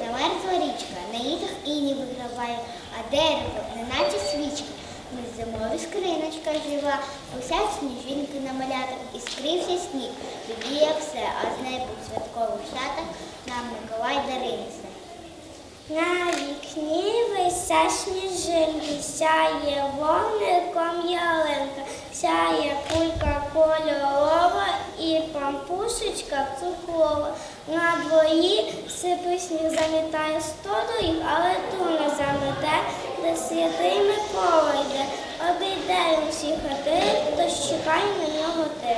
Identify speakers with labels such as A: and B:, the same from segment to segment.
A: замерзла річка, на їдах іні виграває, а дерево, неначе свічка. Ми зимові скриночка жива, висять сніжинки на малятах, і скрився сніг. Біліє все, а з неба в святкових шатах нам Миколай дари.
B: На вікні висять сніжинки, сяє вогником ялинка, сяє кулька кольорова і пампушечка цукрова. На дворі сипи сніг замітає сто доріг, але ту не замете, де святий Микола йде. Обійде він всі хати, то чекай на нього ти.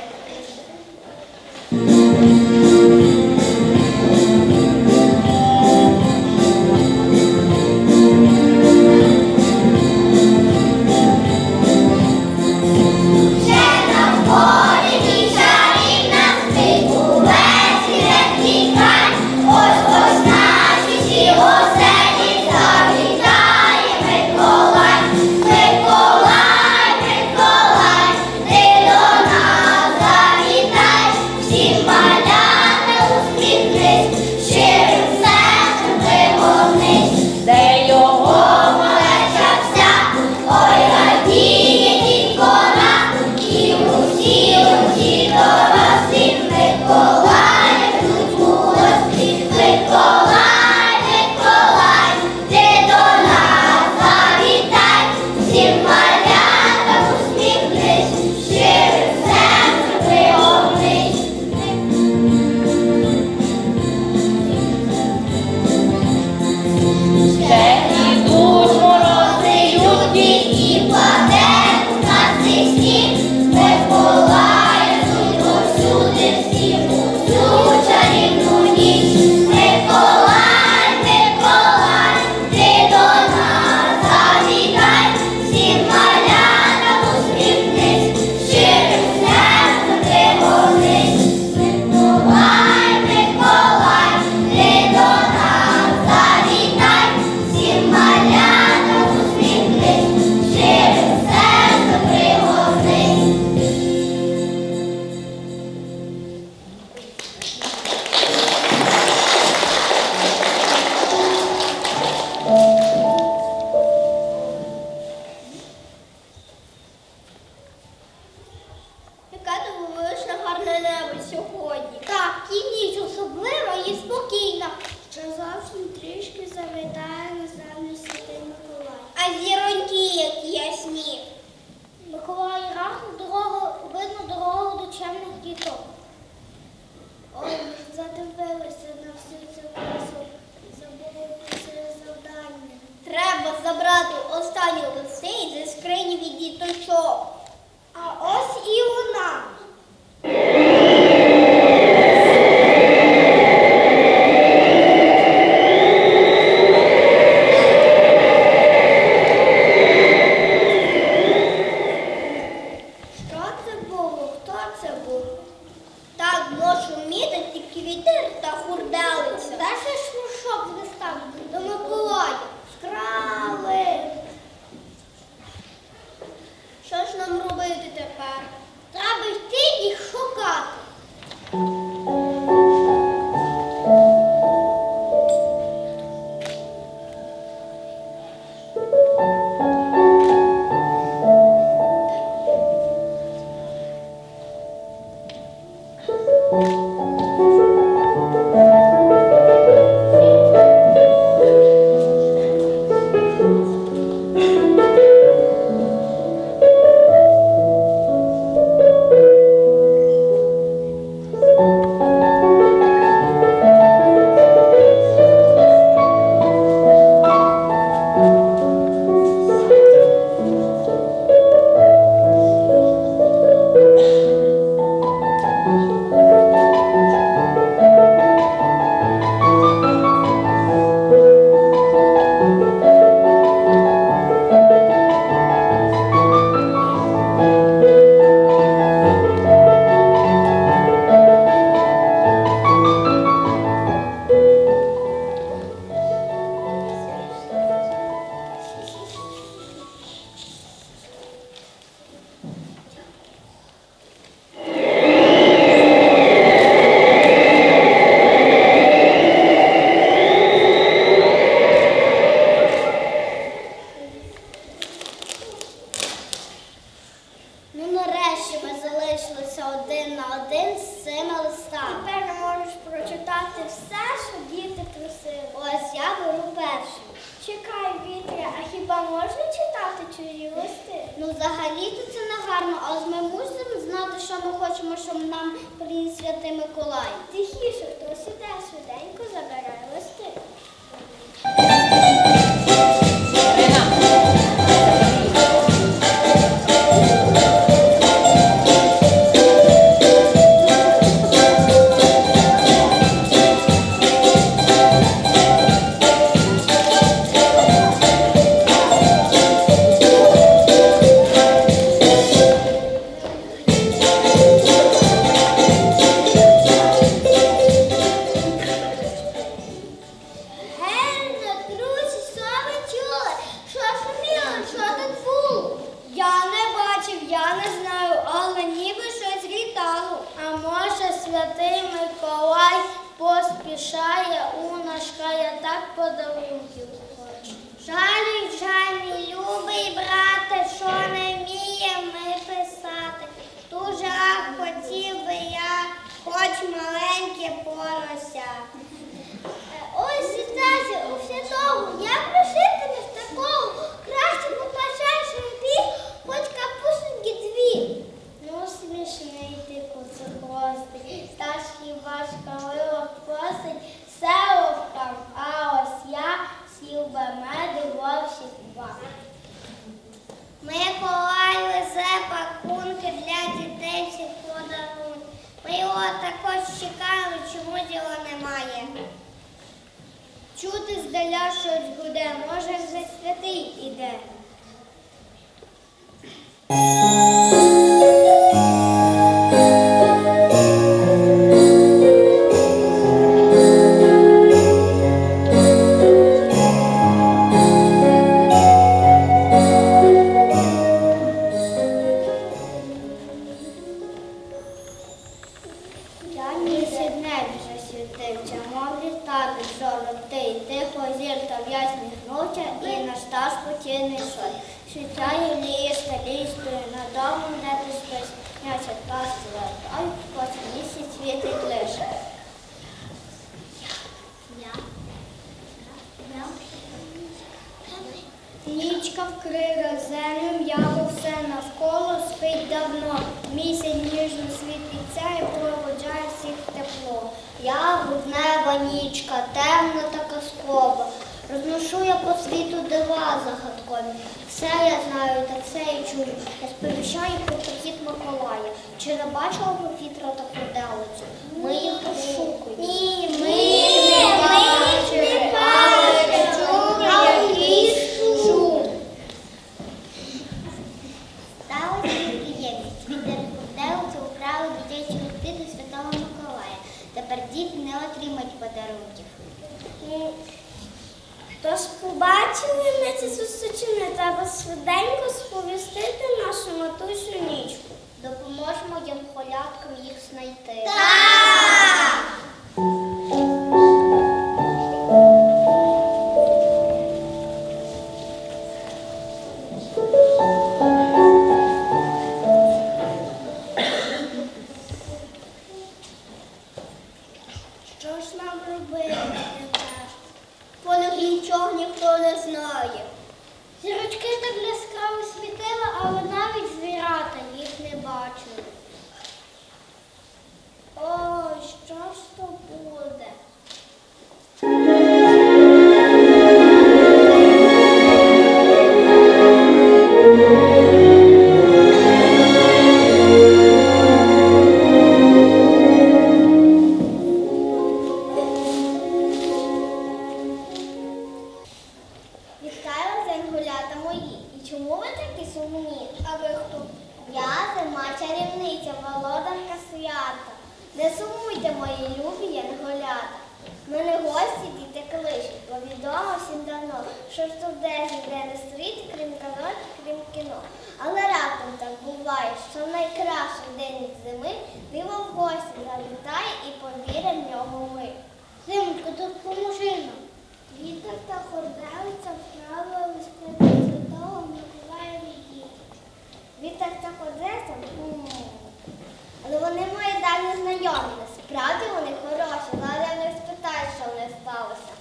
A: Забрати останні листи зі скрині від діточок. А ось і вона. можна читати чужі
B: листи? Ну, взагалі-то це не гарно, але ми мусимо знати, що ми хочемо, щоб нам приніс святий Миколай.
A: Тихіше, хтось іде, швиденько забирає. Поспішає у я так подарунків Жаль,
B: жаль, мій любий брате, що не вміє ми писати. Дуже хотів би я, хоч маленьке порося. Ось Стасі, у святого, я проситиму з такого, краще поплачаєш пів, хоч капустки дві.
A: Ну, смішний ти куцехвостий, та ж хіба ж калило просить селовкам, а ось я сів би меду вовсіх два.
B: Миколай везе пакунки для дітей всіх подарунків. Ми його також чекаємо, чому діла немає.
A: Чути здаля щось гуде, може вже святий іде.
B: Стаж сон. Світає ліє столістою, на дому, ти спиш, м'яча касти летають, хоч місяць світить лише.
A: Нічка вкриє землю, м'яко все навколо спить давно. Місяць ніжно світиться і проводжає всіх тепло.
B: Я груднева нічка, темна та казкова. Розношу я по світу дива загадкові. Все я знаю та все я чую. Я сповіщаю про прихід Миколая. Чи не бачила ви вітра та проделицю? Ми їх розшукуємо. Ні, ми
A: Зірочки так яскраво світили, але навіть звірата їх не бачили. Ой, що ж то буде?
B: Найкращий день зими диво в гості завітає і повіримо в нього ми. Зимочко, тут поможи нам. Вітер та хордавиця вправили листи святого Миколая дітей. Вітер та хордавиця? Але вони мої давні знайомі. Справді вони хороші, але я не спитаю, що в них сталося.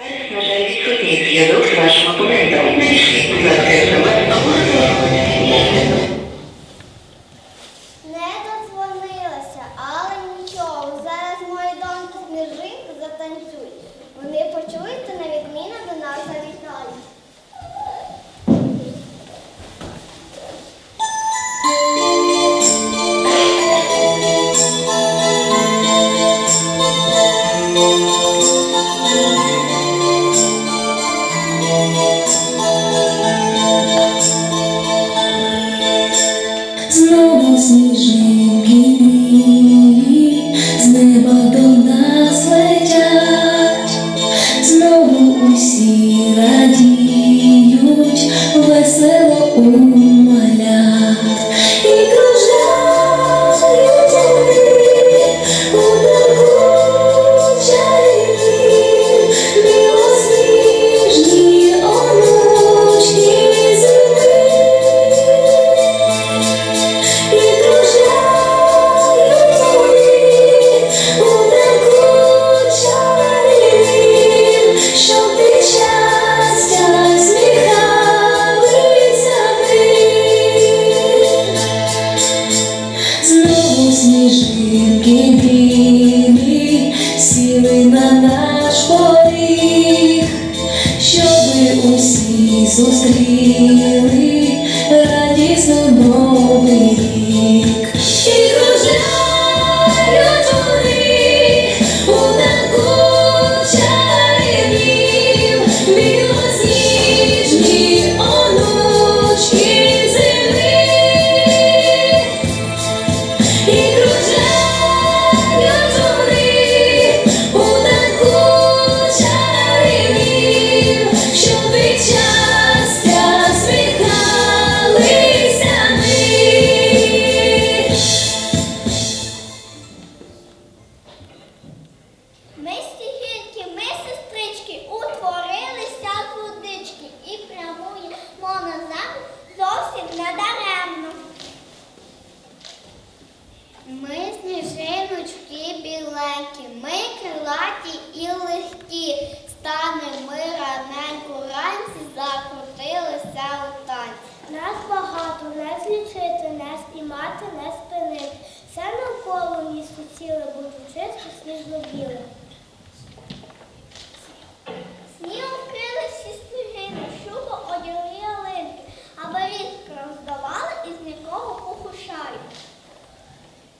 C: Відкрити Зупиніть зв'язок з вашим
D: Gracias. Раненько вранці, закрутилися у танці.
A: Нас багато, не злічити, не спіймати, не спинити. Все навколо місто ціле буде чисто сніжно-біле.
D: Снігом вкрили всі сніжини, шубо одягли ялинки, а барізки роздавали і з нікого похушають.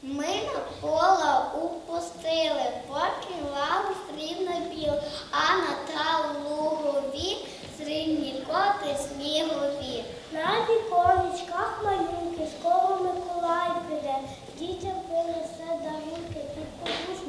D: Ми на поле упустили, покривали срібно біл, а на траву лугові срібні коти снігові.
A: На віконечках малюнки, школу Миколай піде, дітям принесе дарунки, під подушку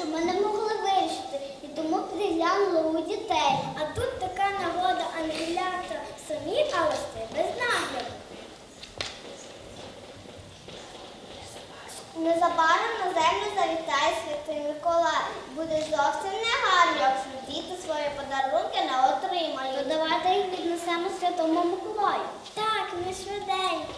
D: що ми не могли вирішити, і тому приглянули у дітей.
A: А тут така нагода ангелята самі, а листи без нагляду.
D: Незабаром на землю завітає Святий Миколай. Буде зовсім негарно, якщо діти свої подарунки не отримають. То давайте їх віднесемо Святому Миколаю.
A: Так, ми швиденько.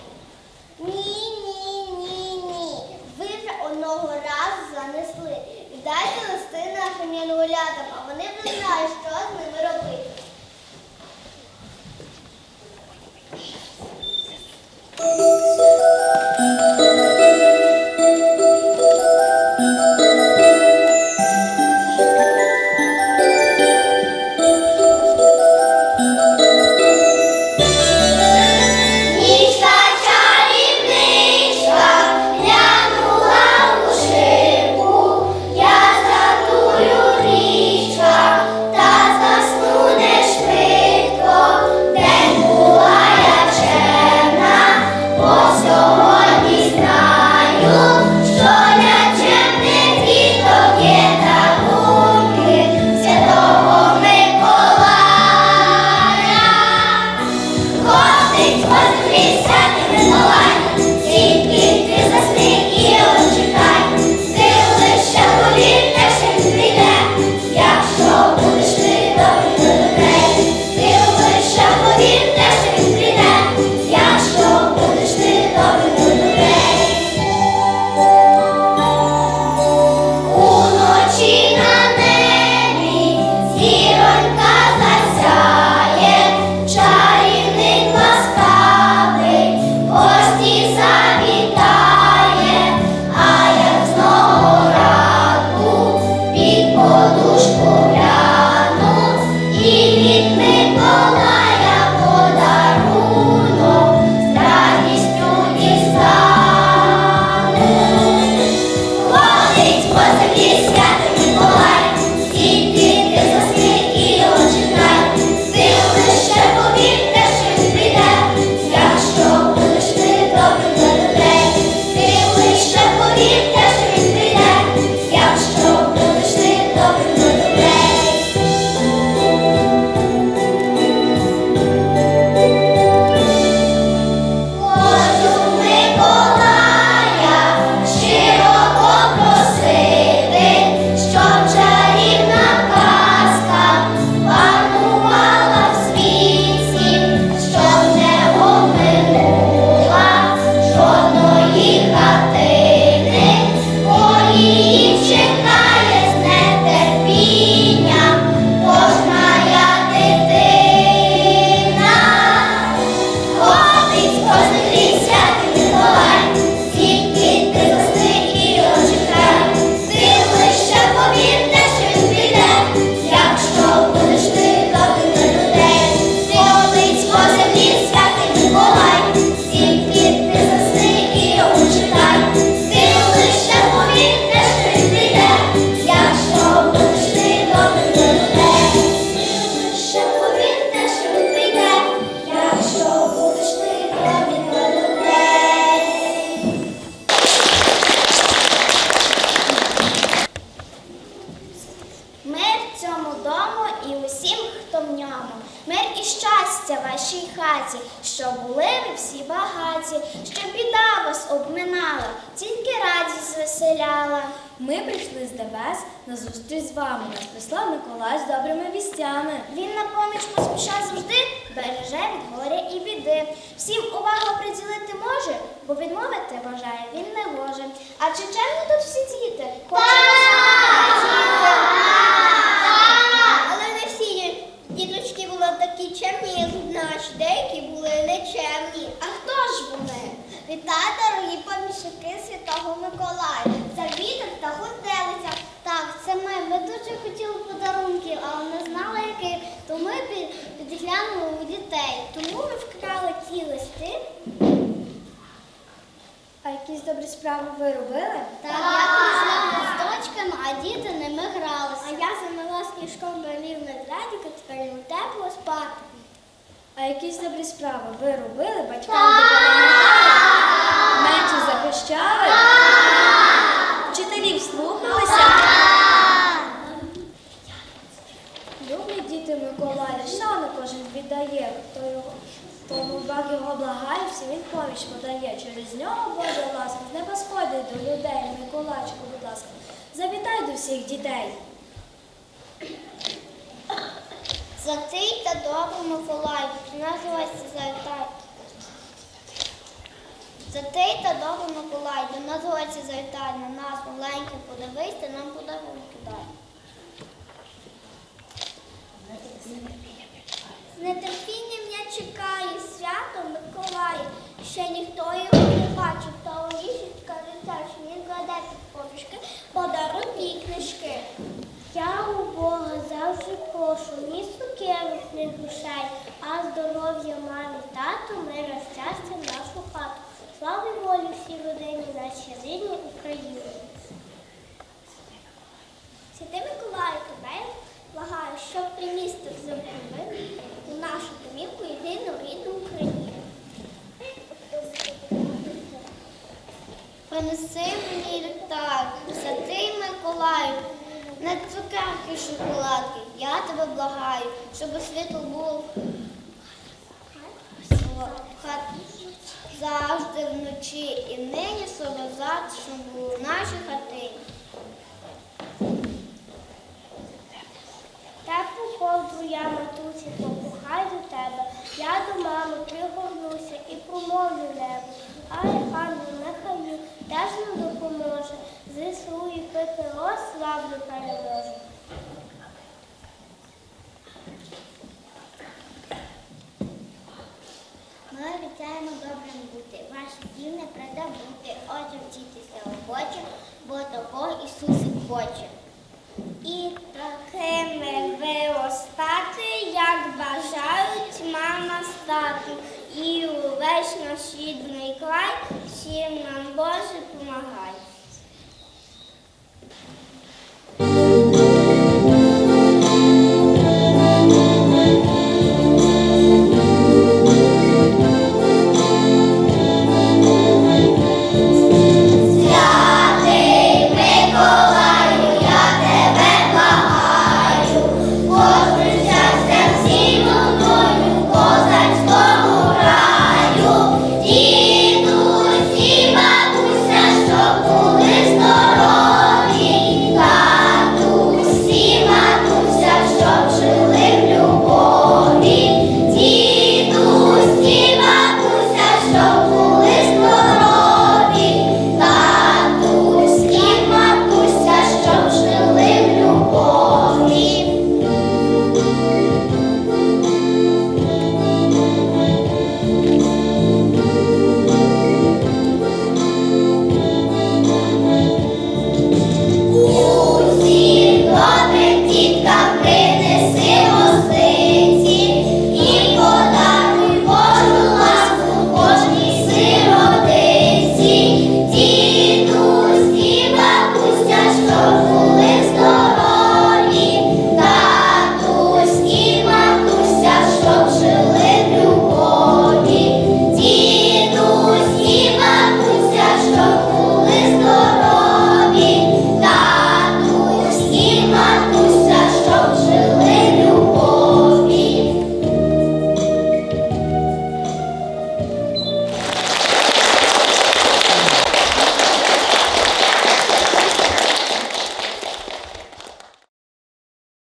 D: Ні, ні, ні, ні. Ви вже одного разу занесли. Віддайте листи нашим янголятам, а вони вже знають, що з ними робити.
B: Ніжка цьому дому і усім, хто в ньому.
E: Мир і щастя вашій хаті, щоб були ви всі багаті, щоб біда вас
A: обминала, тільки радість веселяла.
E: Ми прийшли з небес на зустріч з вами. Нас прислав Миколай з добрими вістями.
A: Він на поміч поспішає завжди, береже від горя і біди. Всім увагу приділити може, бо відмовити бажає він не може. А чи чемно тут всі діти? Хочемо
B: Вітаю, дорогі помічники Святого Миколая. Це вітер та гуселиця. Так, це ми. Ми дуже хотіли подарунків, але не знали яких. То ми під- підглянули у дітей.
A: Тому ми вкрали ті листи.
E: А якісь добрі справи ви робили?
B: Так, я прийшла з дочками, а діти ними гралися.
A: А я замила сніжком балів медведика, тепер йому тепло спати.
E: А якісь добрі справи ви робили? Батькам допомагали? Менше захищали? Вчителів слухалися? Люблять діти Миколая, шану кожен віддає, хто його. Тому баг його благає, всі він поміч подає. Через нього Божа ласка з неба сходить до людей. Миколайчику, будь ласка, завітай до всіх дітей.
B: Затий та добрий Миколай, називається завітай. Затий та добрий Миколай, до нас гості завітай, на нас маленьких подивись та нам подарунки дай.
A: З нетерпінням я чекаю свято Миколая. Ще ніхто його не бачив, та у лісічка дитяча, він кладе під подушки подарунки і книжки. Я у Бога завжди прошу, ні цукерок, ні грошей, а здоров'я мамі, тату, мира, щастя, нашу хату. Слава і волі всій родині, нашій рідній Україні. Святий Миколаю, тебе благаю, щоб приніс ти взимку у нашу домівку єдину рідну Україну.
B: Принеси мені ліхтар, святий Миколаю, не цукерки, шоколадки. Я тебе благаю, щоб світло було в хаті завжди вночі і нині солозат, щоб було в нашій хатині.
A: Теплу ковдру я матусі покохай до тебе. Я до мами пригорнуся і промовлю небо. Ай, ангел нехай теж нам допоможе. ЗСУ і ППО славно
B: дім не придабути. Отже, вчитися охоче, бо того Ісусик хоче.
A: І такими виростати, як бажають мама стати. І увесь наш рідний край всім нам.